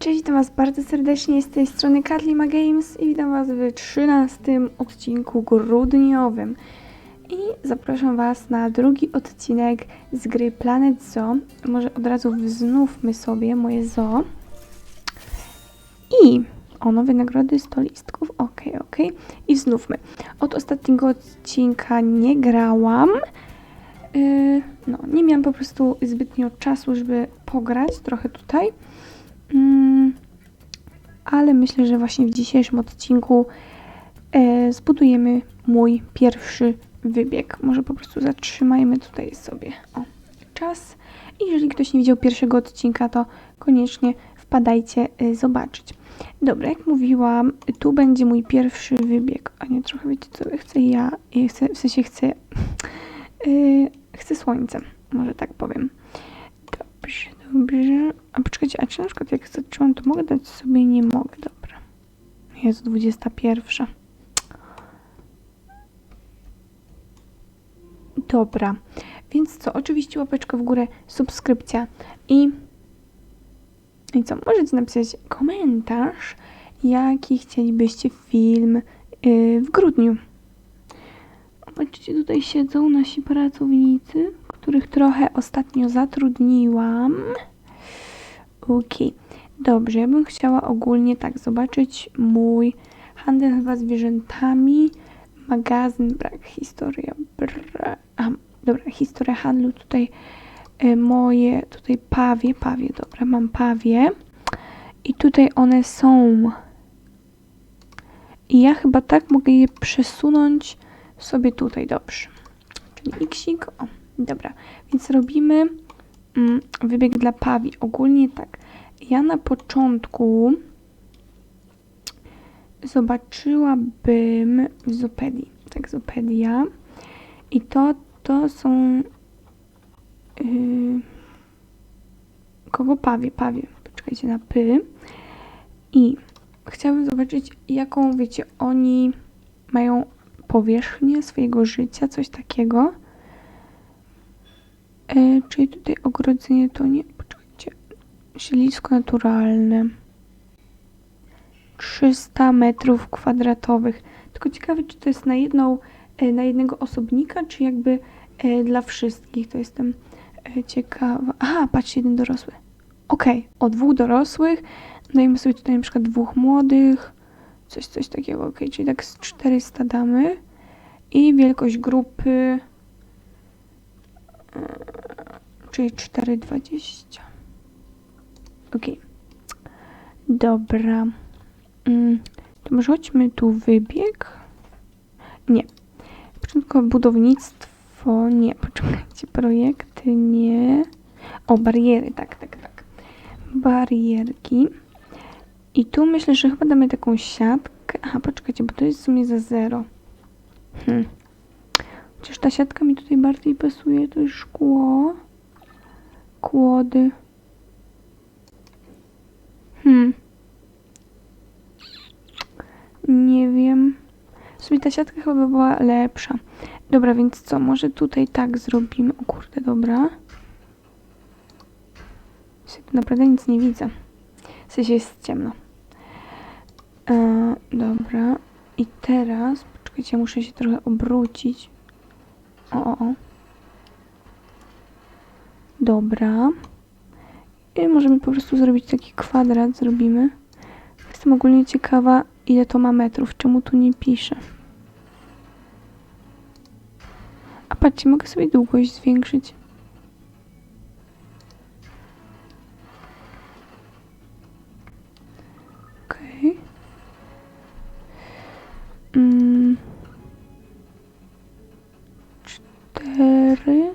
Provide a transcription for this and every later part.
Cześć, witam Was bardzo serdecznie z tej strony Katlima Games i witam Was w 13 odcinku grudniowym. I zapraszam Was na drugi odcinek z gry Planet Zoo. Może od razu wznówmy sobie moje zoo. I o nowe nagrody 100 listków. Ok, ok. I znówmy. Od ostatniego odcinka nie grałam. Yy, no, nie miałam po prostu zbytnio czasu, żeby pograć trochę tutaj. Mm, ale myślę, że właśnie w dzisiejszym odcinku e, zbudujemy mój pierwszy wybieg. Może po prostu zatrzymajmy tutaj sobie o, czas. I jeżeli ktoś nie widział pierwszego odcinka, to koniecznie wpadajcie e, zobaczyć. Dobra, jak mówiłam, tu będzie mój pierwszy wybieg. A nie, trochę wiecie co, chcę ja, ja chcę, w sensie chcę, yy, chcę słońce, może tak powiem. Dobrze. A poczekajcie, a czy na przykład jak zaczęłam, to mogę dać sobie? Nie mogę, dobra. Jest 21. Dobra, więc co, oczywiście łapeczka w górę, subskrypcja i i co, możecie napisać komentarz, jaki chcielibyście film yy, w grudniu. Zobaczcie, tutaj siedzą nasi pracownicy, których trochę ostatnio zatrudniłam. Okej, dobrze, ja bym chciała ogólnie tak zobaczyć mój handel chyba zwierzętami, magazyn, brak, historia, bra, a, dobra, historia handlu tutaj y, moje, tutaj pawie, pawie, dobra, mam pawie. I tutaj one są. I ja chyba tak mogę je przesunąć sobie tutaj, dobrze, czyli xik, o, dobra, więc robimy mm, wybieg dla pawi, ogólnie tak, ja na początku zobaczyłabym w Zopedii, tak, Zopedia. I to, to są Yy, kogo pawie, pawie, poczekajcie na py. I chciałabym zobaczyć jaką, wiecie, oni mają powierzchnię swojego życia, coś takiego. Yy, czyli tutaj ogrodzenie to nie, poczekajcie, siedlisko naturalne. 300 metrów kwadratowych. Tylko ciekawe, czy to jest na jedną, e, na jednego osobnika, czy jakby e, dla wszystkich. To jestem e, ciekawa. Aha, patrzcie, jeden dorosły. Okej, o dwóch dorosłych. Dajmy sobie tutaj na przykład dwóch młodych. Coś, coś takiego, ok, czyli tak z 400 damy. I wielkość grupy, e, czyli 4,20. Ok. Dobra. Mm, to może chodźmy tu wybieg. Nie. Początkowo budownictwo. Nie, poczekajcie. Projekty nie. O, bariery. Tak, tak, tak. Barierki. I tu myślę, że chyba damy taką siatkę. Aha, poczekajcie, bo to jest w sumie za zero. Hmm. Chociaż ta siatka mi tutaj bardziej pasuje. To jest szkło. Kłody. Hmm. Nie wiem. W sumie ta siatka chyba była lepsza. Dobra, więc co? Może tutaj tak zrobimy. O kurde, dobra. Ja tu naprawdę nic nie widzę. W sensie jest ciemno. E, dobra. I teraz... Poczekajcie, muszę się trochę obrócić. O, o, o. Dobra. I możemy po prostu zrobić taki kwadrat. Zrobimy. Jestem ogólnie ciekawa, ile to ma metrów. Czemu tu nie pisze? A patrzcie, mogę sobie długość zwiększyć. Okej. Mm. Cztery.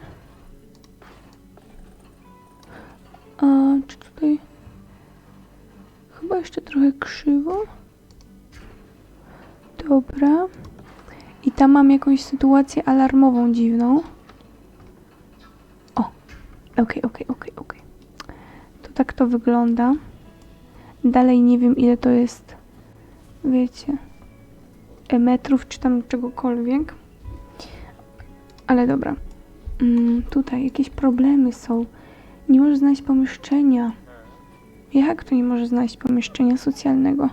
A czy tutaj... Chyba jeszcze trochę krzywo. Dobra. I tam mam jakąś sytuację alarmową dziwną. O. Okej, okej, okej, okej. To tak to wygląda. Dalej nie wiem ile to jest. Wiecie. Metrów czy tam czegokolwiek. Ale dobra. Mm, tutaj jakieś problemy są. Nie możesz znaleźć pomieszczenia. Jak to nie może znaleźć pomieszczenia socjalnego?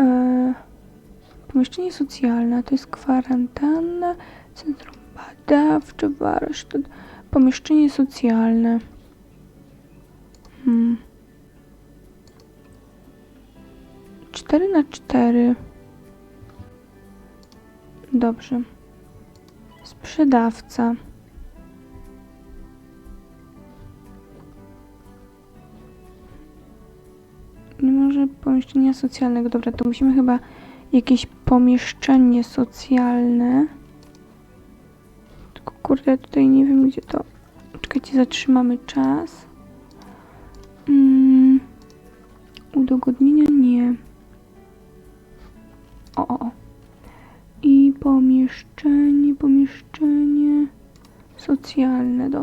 E, pomieszczenie socjalne to jest kwarantanna, centrum badawcze, warsztat, pomieszczenie socjalne. Hmm. 4 na 4. Dobrze. Sprzedawca. Nie może pomieszczenia socjalnego. Dobra, to musimy chyba jakieś pomieszczenie socjalne. Tylko kurde, tutaj nie wiem gdzie to. Czekajcie, zatrzymamy czas. Mm, udogodnienia nie. O, o, o.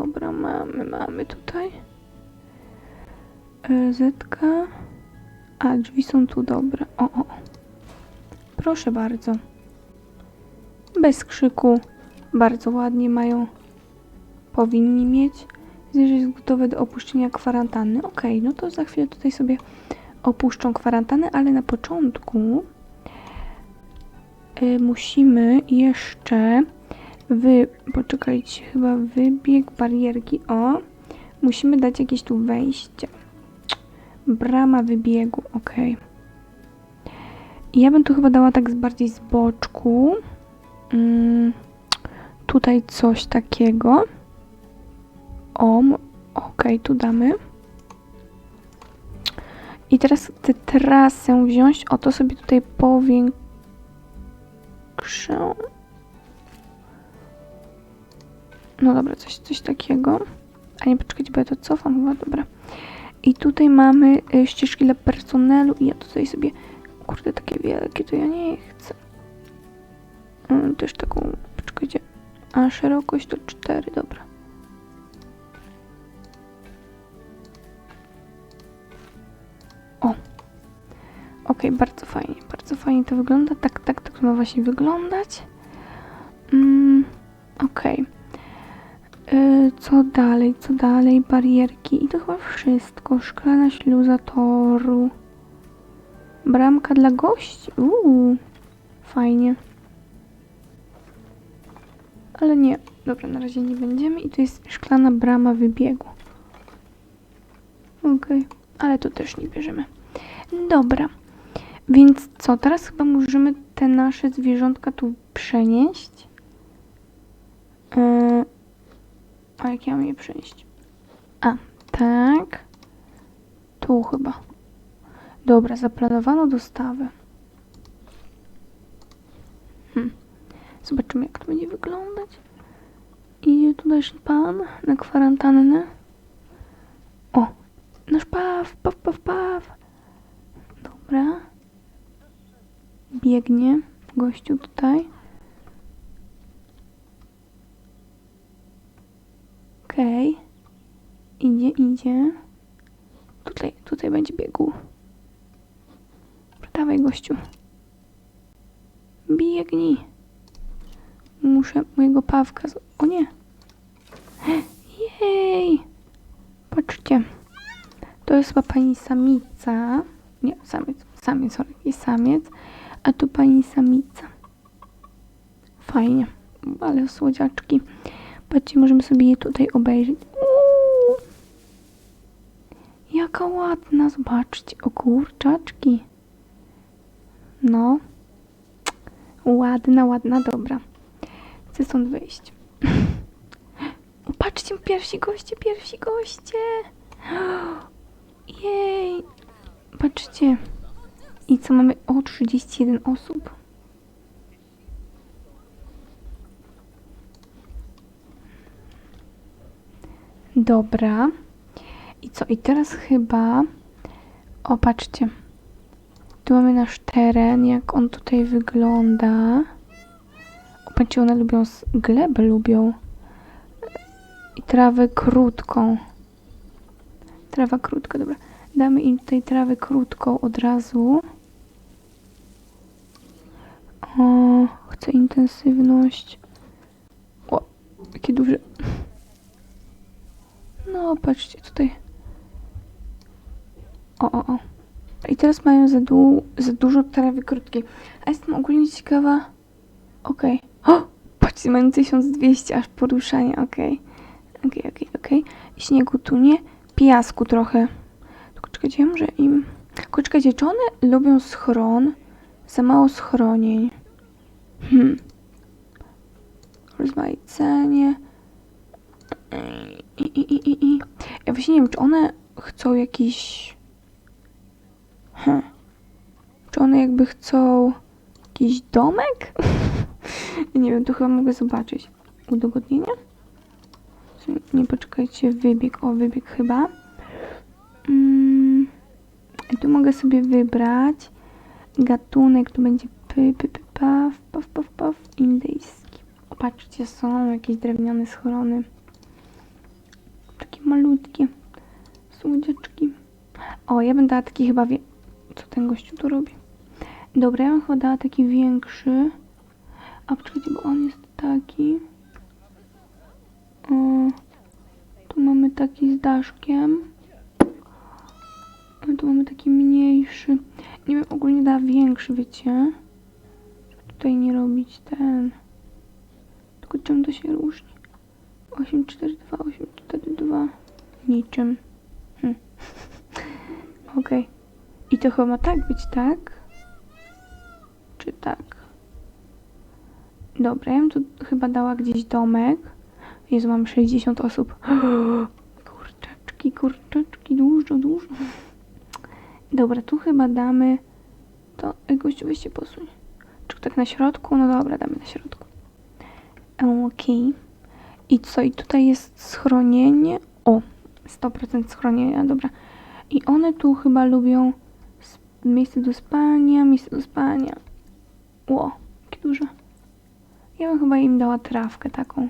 Dobra, mamy, mamy tutaj. E, Zetka. A, drzwi są tu dobre. O, o. Proszę bardzo. Bez krzyku. Bardzo ładnie mają. Powinni mieć. Że jest gotowe do opuszczenia kwarantanny. Okej, no to za chwilę tutaj sobie opuszczą kwarantannę, ale na początku y, musimy jeszcze wy... Poczekajcie, chyba wybieg barierki. O, musimy dać jakieś tu wejście. Brama wybiegu, ok. Ja bym tu chyba dała tak bardziej z boczku. Mm, tutaj coś takiego. O, okej, tu damy. I teraz tę trasę wziąć, o to sobie tutaj powiększę. No dobra, coś, coś takiego. A nie, poczekajcie, bo ja to cofam chyba, dobra. I tutaj mamy y, ścieżki dla personelu i ja tutaj sobie, kurde, takie wielkie, to ja nie chcę. Mm, też taką, poczekajcie, a szerokość to 4, dobra. O. Okej, bardzo fajnie, bardzo fajnie to wygląda. Tak, tak, tak to ma właśnie wyglądać. Mm, Okej. Co dalej, co dalej? Barierki i to chyba wszystko. Szklana śluza toru. Bramka dla gości. Uuu, fajnie. Ale nie, dobra, na razie nie będziemy. I tu jest szklana brama wybiegu. Okej, ale to też nie bierzemy. Dobra, więc co, teraz chyba możemy te nasze zwierzątka tu przenieść. Yy, a jak ja mam je przenieść? A, tak. Tu chyba. Dobra, zaplanowano dostawę. Hm. Zobaczymy, jak to będzie wyglądać. Idzie tu nasz pan na kwarantannę. O, nasz paw, paw, paw, paw. Dobra. Biegnie gościu tutaj. Okej. Idzie, idzie. Tutaj, tutaj będzie biegł. Dawaj, gościu. Biegnij. Muszę mojego pawka... O nie. Jej. Patrzcie. To jest chyba pani samica. Nie, samiec. Samiec, sorry. Jest samiec. A tu pani samica. Fajnie. Ale słodziaczki. Patrzcie, możemy sobie je tutaj obejrzeć. Uuu. Jaka ładna, zobaczcie. O kurczaczki. No. Ładna, ładna, dobra. Chcę stąd wyjść. Patrzcie, pierwsi goście, pierwsi goście. Jej. Patrzcie. I co mamy? O, 31 osób. Dobra. I co? I teraz chyba... O, patrzcie. Tu mamy nasz teren, jak on tutaj wygląda. O, patrzcie, one lubią... Glebę lubią. I trawę krótką. Trawa krótka, dobra. Damy im tutaj trawę krótką od razu. O, chcę intensywność. O, jakie duże. No, patrzcie tutaj. O, o, o. I teraz mają za, dłu- za dużo trawy krótkiej. A jestem ogólnie ciekawa. Okej. O! Patrzcie, mają 1200 aż poruszania, okej. Okej, okej, okej. Śniegu tu nie. Piasku trochę. Tylko czekajcie, może im... Tylko czekajcie, czy one lubią schron? Za mało schronień. Hmm. Rozmaicenie. I, i, i, i. Ja właśnie nie wiem, czy one chcą jakiś... Hmm. Czy one jakby chcą jakiś domek? nie wiem, to chyba mogę zobaczyć. Udogodnienia? Nie, poczekajcie, wybieg. O, wybieg chyba. Mm. Tu mogę sobie wybrać gatunek, to będzie py, py, py, paf, paf, indyjski. O, patrzcie, są jakieś drewniane schrony. Malutkie. Słodziaczki. O, ja bym dała taki chyba wie... Co ten gościu tu robi? Dobra, ja bym chyba dała taki większy. A poczekajcie, bo on jest taki. O, tu mamy taki z daszkiem. A tu mamy taki mniejszy. Nie wiem, ogólnie dała większy, wiecie? Tutaj nie robić ten. Tylko czym to się różni? 842, 842. Niczym. Hm. Okej. I to chyba ma tak być, tak? Czy tak? Dobra, ja bym tu chyba dała gdzieś domek. Jezu, mam 60 osób. Kurczaczki, kurczaczki, dużo, dużo. Dobra, tu chyba damy... To, gościu, weź się posuń. Czy tak na środku? No dobra, damy na środku. Okej. I co? I tutaj jest schronienie. O, 100% schronienia, dobra. I one tu chyba lubią miejsce do spania, miejsce do spania. Ło, jakie duże. Ja bym chyba im dała trawkę taką.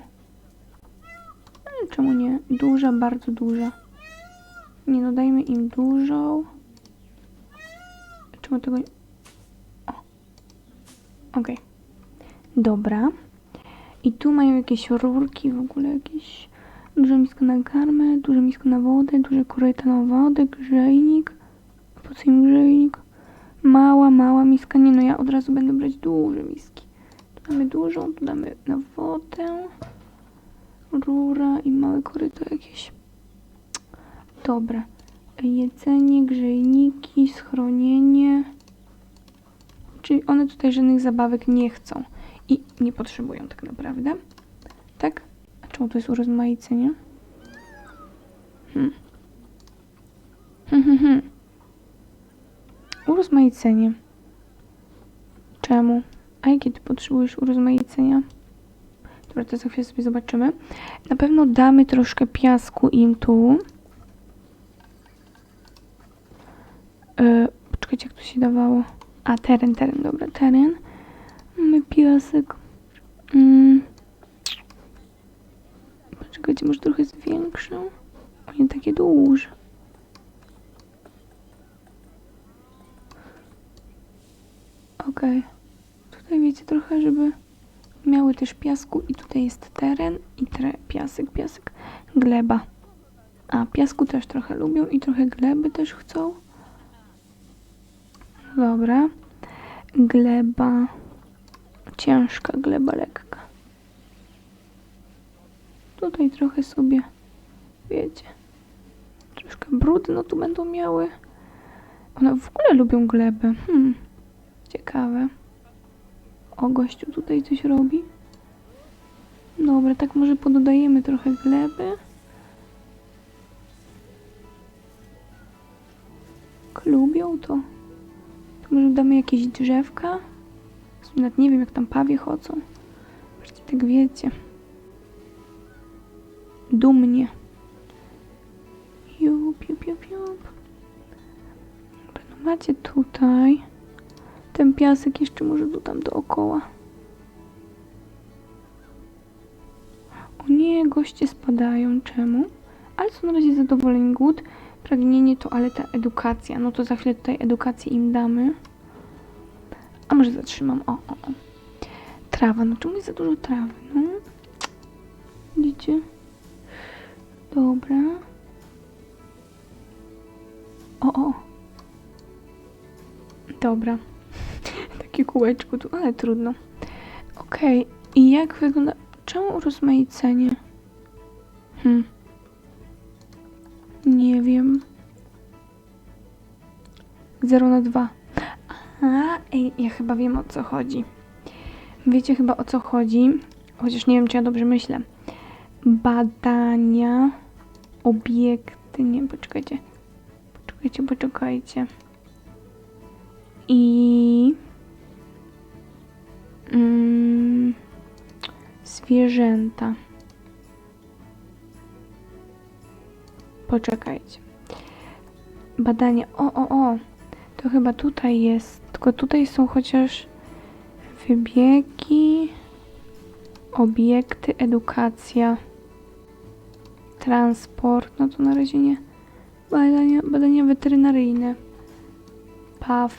Czemu nie? Duża, bardzo duża. Nie no, dajmy im dużą. Czemu tego nie... O. Okej. Dobra. I tu mają jakieś rurki, w ogóle jakieś... Duże misko na karmę, duże misko na wodę, duże koryta na wodę, grzejnik. Po co im grzejnik? Mała, mała miska. Nie no, ja od razu będę brać duże miski. Tu damy dużą, tu damy na wodę. Rura i małe koryto jakieś. Dobra. Jedzenie, grzejniki, schronienie. Czyli one tutaj żadnych zabawek nie chcą. I nie potrzebują tak naprawdę. Tak? A czemu to jest urozmaicenie? Hmm. Hmm, hmm, hmm. Urozmaicenie. Czemu? A jakie ty potrzebujesz urozmaicenia? Dobra, to za chwilę sobie zobaczymy. Na pewno damy troszkę piasku im tu. Yy, poczekajcie, jak to się dawało. A, teren, teren, dobra, teren. Piasek. Mm. Poczekajcie, może trochę zwiększę. O, nie takie duże. Okej. Tutaj wiecie trochę, żeby miały też piasku i tutaj jest teren i tre, piasek, piasek, gleba. A piasku też trochę lubią i trochę gleby też chcą. Dobra. Gleba. Ciężka gleba, lekka. Tutaj trochę sobie, wiecie, troszkę brudno tu będą miały. One w ogóle lubią glebę. Hmm. Ciekawe. O, gościu tutaj coś robi. Dobra, tak może pododajemy trochę gleby. Lubią to. Tu może damy jakieś drzewka. Nawet nie wiem, jak tam pawie chodzą. Możecie tak wiecie. Dumnie. Jup, jup, jup, jup. No macie tutaj. Ten piasek jeszcze może tu tam dookoła. O nie, goście spadają. Czemu? Ale są na razie zadowoleni. Głód, pragnienie to, ale ta edukacja. No to za chwilę tutaj edukację im damy. A może zatrzymam. O. Trawa. No czemu jest za dużo trawy? No. Widzicie? Dobra. O, o. Dobra. Takie kółeczko tu, ale trudno. Okej, i jak wygląda... Czemu urozmaicenie? Hmm. Nie wiem. 0 na 2. A, ej, ja chyba wiem o co chodzi. Wiecie chyba o co chodzi, chociaż nie wiem, czy ja dobrze myślę. Badania, obiekty, nie, poczekajcie. Poczekajcie, poczekajcie. I... Mm, zwierzęta. Poczekajcie. Badania. O, o, o. To chyba tutaj jest. Tylko tutaj są chociaż wybiegi, obiekty, edukacja, transport. No to na razie nie. Badania, badania weterynaryjne. PAW.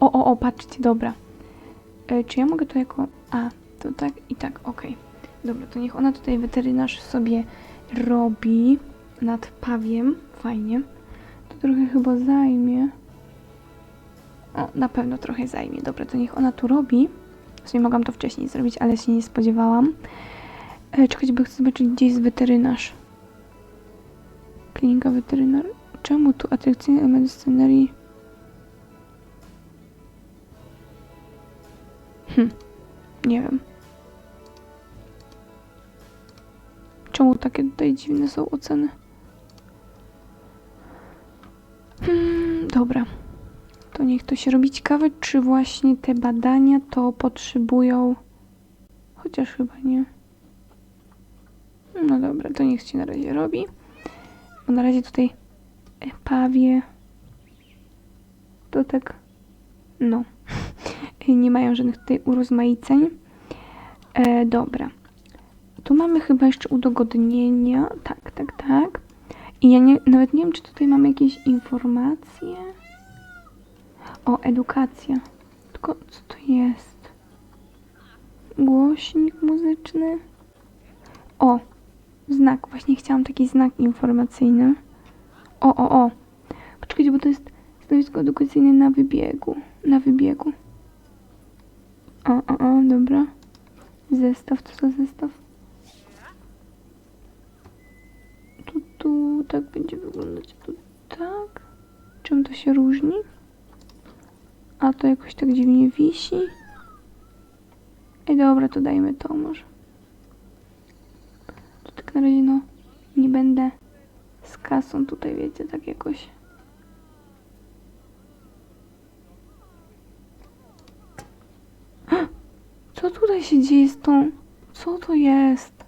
O, o, o, patrzcie, dobra. E, czy ja mogę to jako... A, to tak i tak, okej. Dobra, to niech ona tutaj weterynarz sobie robi nad pawiem. Fajnie. To trochę chyba zajmie. Na pewno trochę zajmie. Dobra, to niech ona tu robi. Sumie mogłam to wcześniej zrobić, ale się nie spodziewałam. E, czekajcie, bo chcę zobaczyć, gdzie jest weterynarz. Klinika weterynarz. Czemu tu atrakcyjne elementy scenerii? Hm, nie wiem. Czemu takie tutaj dziwne są oceny? Hmm, dobra. To niech to się robi ciekawe, czy właśnie te badania to potrzebują. Chociaż chyba nie. No dobra, to niech się na razie robi. Bo na razie tutaj e, pawie. To tak. No. Nie mają żadnych tutaj urozmaiceń. E, dobra. Tu mamy chyba jeszcze udogodnienia. Tak, tak, tak. I ja nie, nawet nie wiem, czy tutaj mamy jakieś informacje. O, edukacja. Tylko co to jest? Głośnik muzyczny. O, znak. Właśnie chciałam taki znak informacyjny. O, o, o. Poczekajcie, bo to jest stanowisko edukacyjne na wybiegu. Na wybiegu. O, o, o, dobra. Zestaw, co za zestaw? Tu, tu, tak będzie wyglądać. Tu, tak. Czym to się różni? A to jakoś tak dziwnie wisi. Ej, dobra, to dajmy to może. To tak na razie, no, nie będę z kasą tutaj, wiecie, tak jakoś. Co tutaj się dzieje z tą... Co to jest?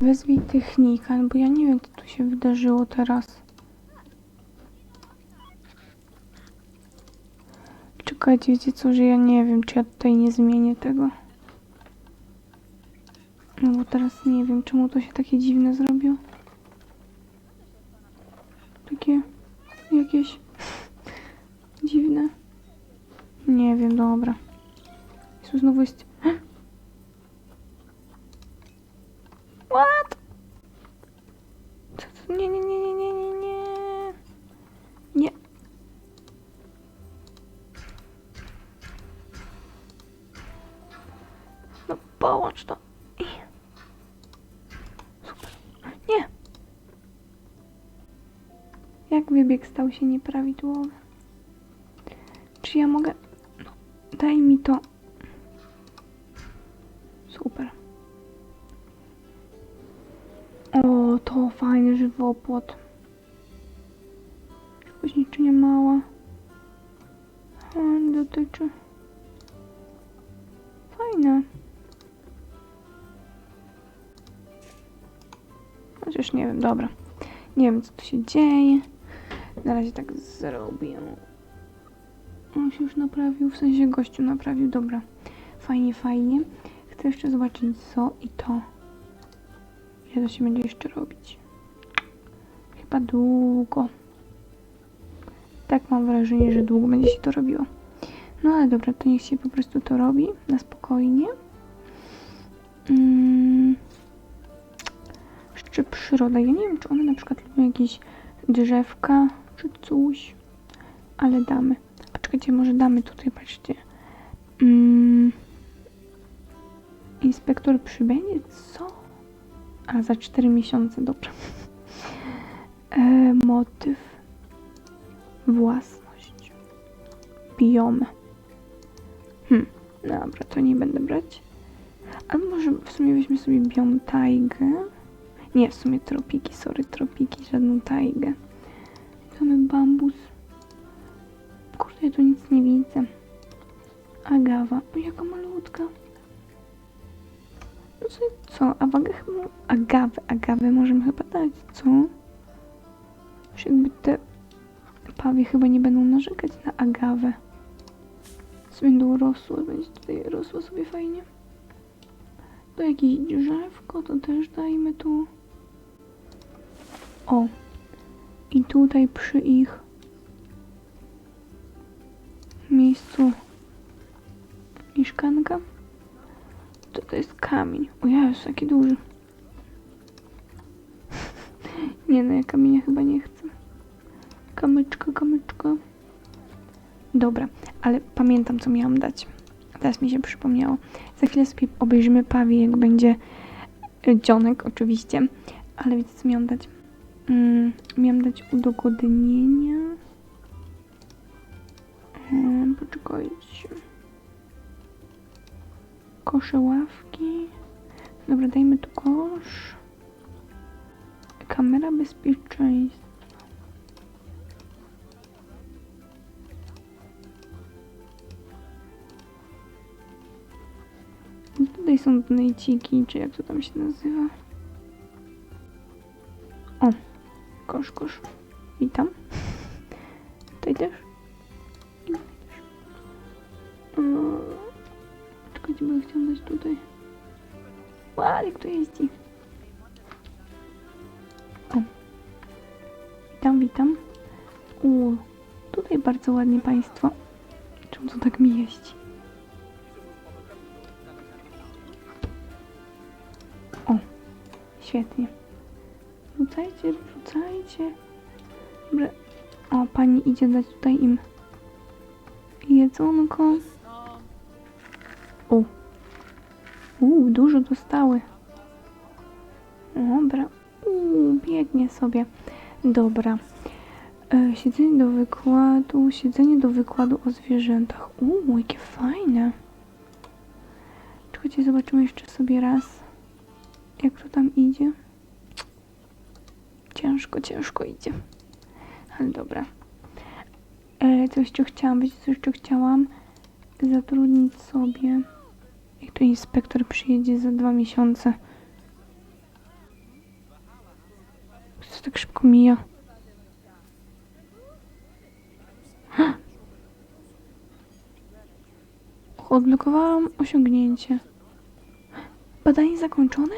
Wezwij technika, bo ja nie wiem, co tu się wydarzyło teraz. Czekajcie, wiecie co, że ja nie wiem, czy ja tutaj nie zmienię tego. No bo teraz nie wiem, czemu to się takie dziwne zrobiło. Takie jakieś dziwne. Nie wiem, dobra. Jezu, znowu jest... stał się nieprawidłowy? Czy ja mogę... No, daj mi to. Super. O, to fajny żywopłot. Zniszczenie mała. On dotyczy. Fajne. Chociaż nie wiem, dobra. Nie wiem, co tu się dzieje. Na razie tak zrobię. On się już naprawił, w sensie gościu naprawił, dobra. Fajnie, fajnie. Chcę jeszcze zobaczyć co i to. Ile to się będzie jeszcze robić? Chyba długo. Tak mam wrażenie, że długo będzie się to robiło. No ale dobra, to niech się po prostu to robi na spokojnie. Mm. Jeszcze przyroda. Ja nie wiem, czy one na przykład lubią jakieś drzewka czy coś. Ale damy. Poczekajcie, może damy tutaj, patrzcie. Mm. Inspektor przybędzie? Co? A, za 4 miesiące, dobra. E, motyw. Własność. Biom. Hmm, dobra, to nie będę brać. A może w sumie weźmy sobie biom tajgę. Nie, w sumie tropiki, sorry, tropiki, żadną tajgę. Mamy bambus. Kurde, ja tu nic nie widzę. Agawa. O, jaka malutka. No co, co? A wagę chyba... Agawę, agawę możemy chyba dać, co? Już jakby te pawie chyba nie będą narzekać na agawę. Co będą rosły, będzie tutaj rosło sobie fajnie. To jakieś drzewko, to też dajmy tu. O. I tutaj przy ich miejscu mieszkanka. To to jest kamień. O Jezu, jaki duży. nie no, ja kamienia chyba nie chcę. Kamyczka, kamyczka. Dobra, ale pamiętam co miałam dać. Teraz mi się przypomniało. Za chwilę sobie obejrzymy pawie, jak będzie dzionek oczywiście. Ale wiecie co miałam dać? Mm, miałam dać udogodnienia. Mm, poczekajcie. Kosze ławki. Dobra, dajmy tu kosz. Kamera bezpieczeństwa. Tutaj są donajciki, czy jak to tam się nazywa. Kosz, kosz. Witam. Tutaj też. Czekajcie, bo ja chciałam dać tutaj. Ła, jak to jeździ. O. Witam, witam. U, tutaj bardzo ładnie Państwo. Czemu to tak mi jeździ? O, świetnie. Rzucajcie, rzucajcie. Dobra. O, pani idzie dać tutaj im jedzonko. O. Uuu, dużo dostały. Dobra. Uuu, biegnie sobie. Dobra. E, siedzenie do wykładu, siedzenie do wykładu o zwierzętach. Uuu, jakie fajne. Czekajcie, zobaczymy jeszcze sobie raz, jak to tam idzie. Ciężko, ciężko idzie. Ale dobra. E, coś, co chciałam, wiecie, co jeszcze chciałam? Zatrudnić sobie. Jak to inspektor przyjedzie za dwa miesiące. Co tak szybko mija? Odblokowałam osiągnięcie. Badanie zakończone?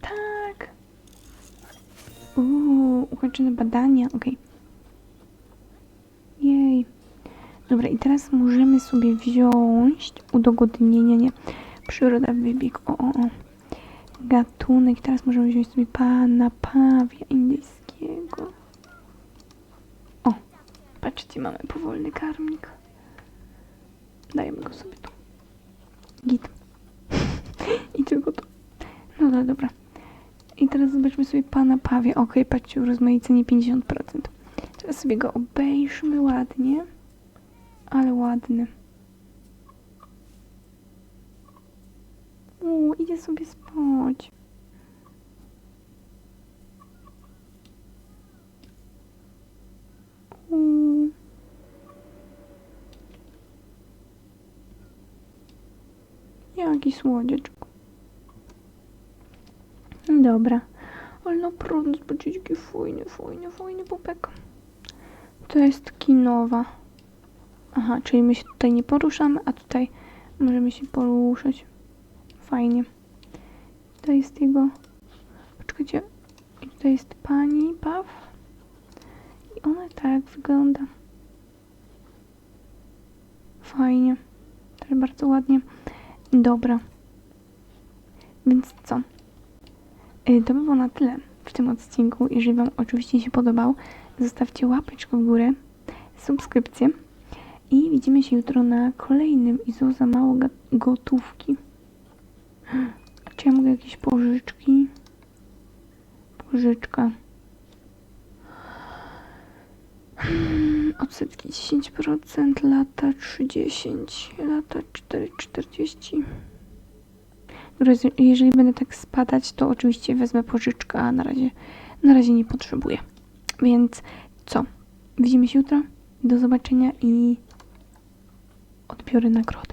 Tak. Uuu, ukończone badania, okej. Jej. Dobra, i teraz możemy sobie wziąć udogodnienia, nie? Przyroda, wybieg, o, o, o. Gatunek, teraz możemy wziąć sobie pana pawia indyjskiego. O, patrzcie, mamy powolny karmnik. Dajemy go sobie tu. Git. I tylko to. No dobra, dobra. I teraz zobaczmy sobie pana pawie. Ok, patrzcie, urozmaicenie 50%. Teraz sobie go obejrzmy ładnie. Ale ładny. Uuu, idzie sobie spać. Jaki słodzieczek. Dobra. Ale naprawdę zobaczyć jaki fajny, fajny, fajny pupek. To jest kinowa. Aha, czyli my się tutaj nie poruszamy, a tutaj możemy się poruszać. Fajnie. To jest jego... Poczekajcie. I tutaj jest pani Paw. I ona tak wygląda. Fajnie. Też bardzo ładnie. Dobra. Więc co? Y, To by było na tyle w tym odcinku. Jeżeli Wam oczywiście się podobał, zostawcie łapeczkę w górę, subskrypcję i widzimy się jutro na kolejnym i co za mało gotówki. Czy ja mogę jakieś pożyczki? Pożyczka. Odsetki 10%, lata 30, lata 4,40. Dobra, z- Jeżeli będę tak spadać, to oczywiście wezmę pożyczkę, a na razie, na razie nie potrzebuję. Więc co? Widzimy się jutro. Do zobaczenia i odbiorę nagrody.